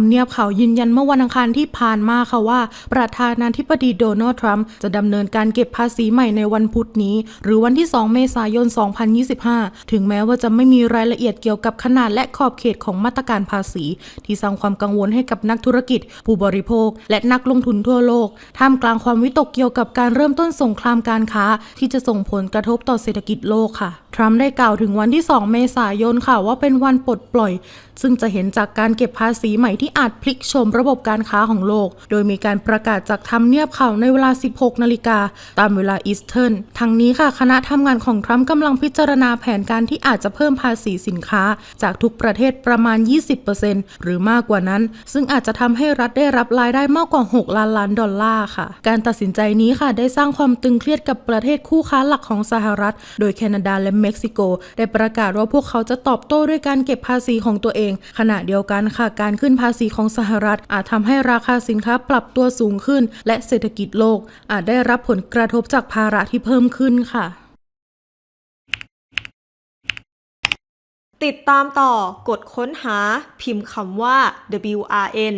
ำเนียบเขาวยืนยันเมื่อวันอังคารที่ผ่านมาค่ะว่า ประธานาธิบดีโดนัลด์ทรัมป์จะดำเนินการเก็บภาษีใหม่ในวันพุธนี้ หรือวันที่ 2 เมษายน 2025 ถึงแม้ว่าจะไม่มีรายละเอียดเกี่ยวกับขนาดและขอบเขตของมาตรการภาษี ที่สร้างความกังวลให้กับนักธุรกิจ ผู้บริโภค และนักลงทุนทั่วโลกท่ามกลางความวิตกเกี่ยวกับการเริ่มต้นสงครามการค้า ที่จะส่งผลกระทบต่อเศรษฐกิจโลกค่ะทรัมป์ได้กล่าวถึงวันที่ 2 เมษายนค่ะว่าเป็นวันปลดปล่อย ซึ่งจะเห็นจากการเก็บภาษีใหม่ที่อาจพลิกโฉมระบบการค้าของโลก โดยมีการประกาศจากทำเนียบข่าวในเวลา 16 นาฬิกา ตามเวลาอีสเทิร์นทั้งนี้ค่ะ คณะทำงานของทรัมป์กำลังพิจารณาแผนการที่อาจจะเพิ่มภาษีสินค้า จากทุกประเทศประมาณ 20%หรือมากกว่านั้น ซึ่งอาจจะทำให้รัฐได้รับรายได้มากกว่า 6 ล้านล้านดอลลาร์ค่ะ การตัดสินใจนี้ค่ะ ได้สร้างความตึงเครียดกับประเทศคู่ค้าหลักของสหรัฐ โดยแคนาดาและเม็กซิโก ได้ประกาศว่าพวกเขาจะตอบโต้ด้วยการเก็บภาษีของตัวเอง ขณะเดียวกันค่ะ การขึ้นภาษีของสหรัฐ อาจทำให้ราคาสินค้าปรับตัวสูงขึ้น และเศรษฐกิจโลก อาจได้รับผลกระทบจากภาระที่เพิ่มขึ้นค่ะ ติดตามต่อกดค้นหาพิมพ์คำว่า WRN